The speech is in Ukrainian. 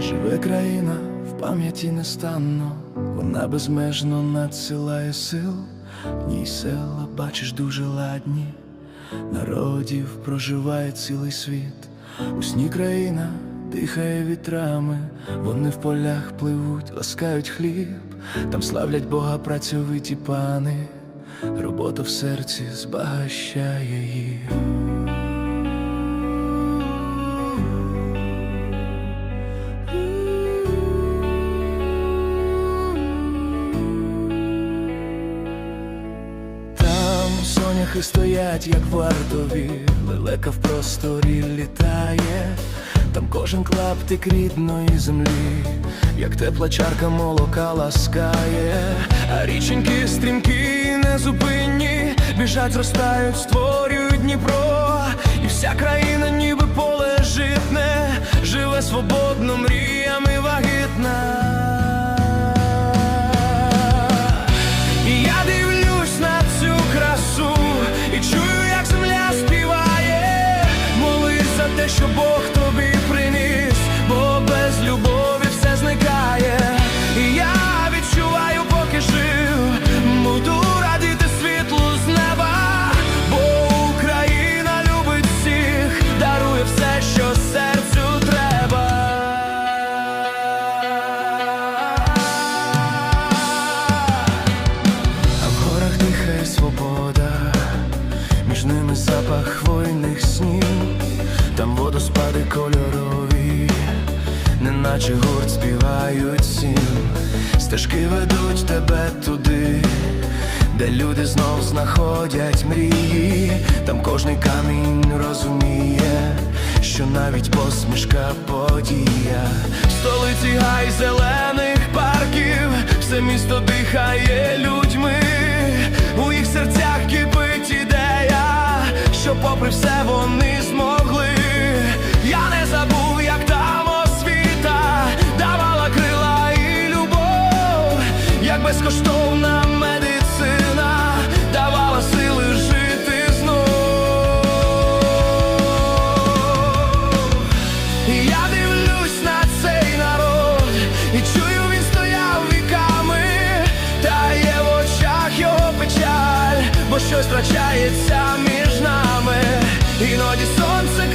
Живе країна в пам'яті нестанно, вона безмежно надсилає сил, в ній села бачиш дуже ладні, народів проживає цілий світ, у сні країна дихає вітрами, вони в полях пливуть, ласкають хліб, там славлять Бога працьовиті пани, робота в серці збагащає їх. Соняхи стоять, як вартові, лелека в просторі літає, там кожен клаптик рідної землі, як тепла чарка молока ласкає, а річеньки стрімкі, незупинні, біжать, зростають, створюють Дніпро, і вся країна, ніби поле житне, живе свободно, мріями що Бог неначе гурт співають сім, стежки ведуть тебе туди, де люди знов знаходять мрії, там кожний камінь розуміє, що навіть посмішка подія, в столиці гай зелених парків, все місто дихає людьми, безкоштовна медицина давала сили жити знов. Я дивлюсь на цей народ і чую, він стояв віками, та є в очах його печаль, бо щось втрачається між нами. Іноді сонце